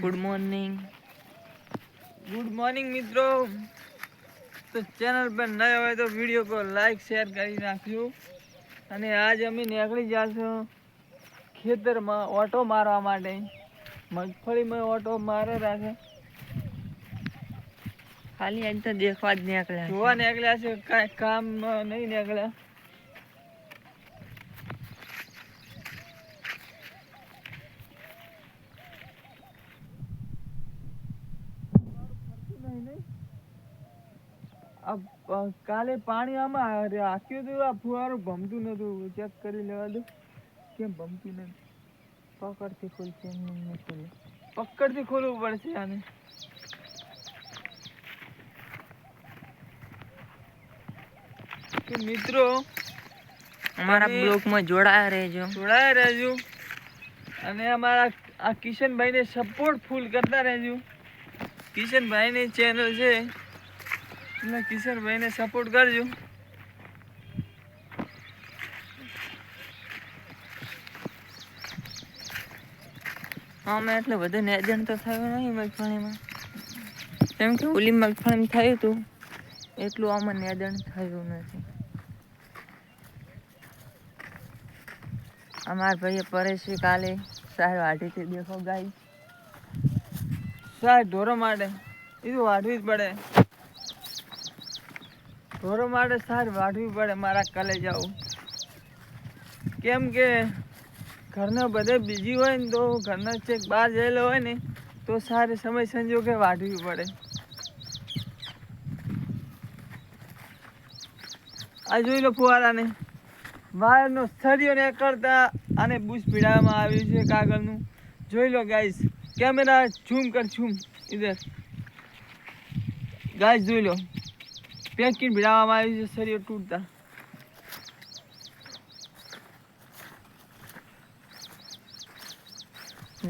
Good morning good morning મિત્રો. તો channel પર નયા હોય તો વીડિયો કો લાઈક શેર કરી નાખજો. અને આજ અમે નીકળી જશું ખેતરમાં ઓટો મારવા માટે. મગફળીમાં ઓટો મારે રાખે. ખાલી આજ તો દેખવા જ નીકળ્યા જોવા નીકળ્યા છે કાંઈ કામ નહીં નીકળ્યા. કાલે પાણી આમાં રાખ્યું હતું આ ફુવારું ભમતું નતું. ચેક કરી લેવા દો કેમ ભમતું નથી? પકડથી ખોલશે એમ નહીં નહીં પકડથી ખોલવું પડશે આને. તો મિત્રો અમારા બ્લોકમાં જોડાયા રહેજો. જોડાયા રહેજો. અને અમારા આ કિશનભાઈને સપોર્ટ ફૂલ કરતા રહેજો. કિશનભાઈની ચેનલ છે. એટલે કિશનભાઈને સપોર્ટ કરજો. અમે એટલે બધું નેજન તો થયું નહીં મગફળીમાં. કેમ કે ઓલી મગફળીમાં થયું હતું એટલું આમાં નેજન થયું નથી. અમારા ભાઈએ પરેશી કાલે સારું વાટીથી દેખો ગાય. સાહેબ, ઢોરો માટે એ તો વાઢવી જ પડે. ઢોરો માટે સાહેબ, વાઢવી પડે મારા કલે જવું કેમ કે ઘરના બધે બીજી હોય ને તો ઘરના ચેક બહાર જયેલો હોય ને તો સારે સમય સંજોગે વાઢવી પડે. આ જોઈ લો ફુવારાને. વાયરનો સળિયો ને કરતા આને બુશ પીડાવવામાં આવ્યું છે કાગળનું. જોઈ લો ગાઈસ કેમેરા ઝૂમ કર ઝૂમ ઇધર. ગાય જોઈ લો. પેકિંગ ભીડાવવામાં આવ્યું છે શરીર તૂટતા.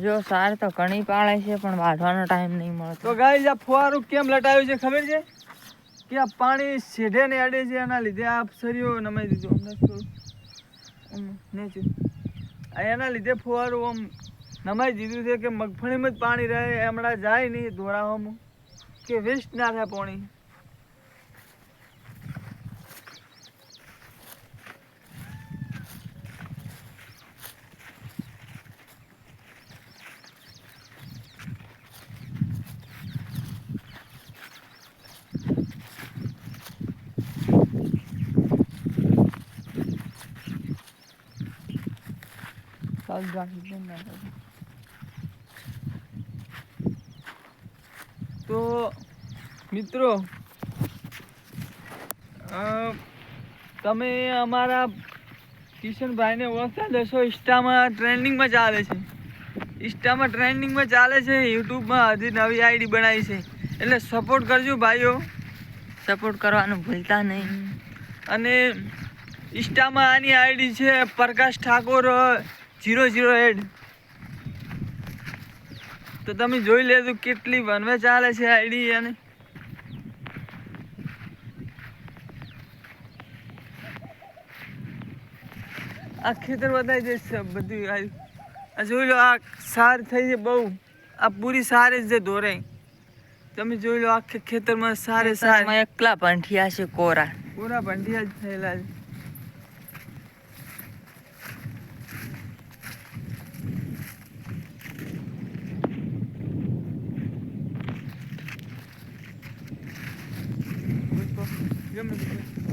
જો સાર તો ઘણી પાળે છે પણ વાઢવાનો ટાઈમ નહીં તો મળતો ગાઈસ આ ફુવારું કેમ લટાવ્યું છે ખબર છે? કે આ પાણી શેઢે ને અડે છે એના લીધે આ સળિયો નમાઈ દીધો. હમણાં થોડું. એના લીધે ફુવારું આમ નમાઈ દીધું છે કે મગફળીમાં જ પાણી રહે, હમણાં જાય નહીં ધોરાવામાં કે વેસ્ટ ના થાય પાણી ના થાય? તો મિત્રો તમે અમારા કિશનભાઈને ઓળખતા હશો ઇન્સ્ટામાં ટ્રેન્ડિંગમાં ચાલે છે. ઇન્સ્ટામાં ટ્રેન્ડિંગમાં ચાલે છે યુટ્યુબમાં હજી નવી આઈડી બનાવી છે. એટલે સપોર્ટ કરજો ભાઈઓ. સપોર્ટ કરવાનું ભૂલતા નહીં. અને ઇન્સ્ટામાં આની આઈડી છે Prakash Thakor zero zero add તો તમે જોઈ લેજો કેટલી વનવે ચાલે છે આઈડી અને આ ખેતર બતાવી દેશે બધું આ જોઈ લો આ સાર થઈ છે બહુ. આ પૂરી સારી જ છે દોરે તમે જોઈ લો આખે ખેતરમાં સારે સાર. એકલા પંઠિયા છે કોરા. કોરા પંઠિયા જ થયેલા છે. ગમે તે.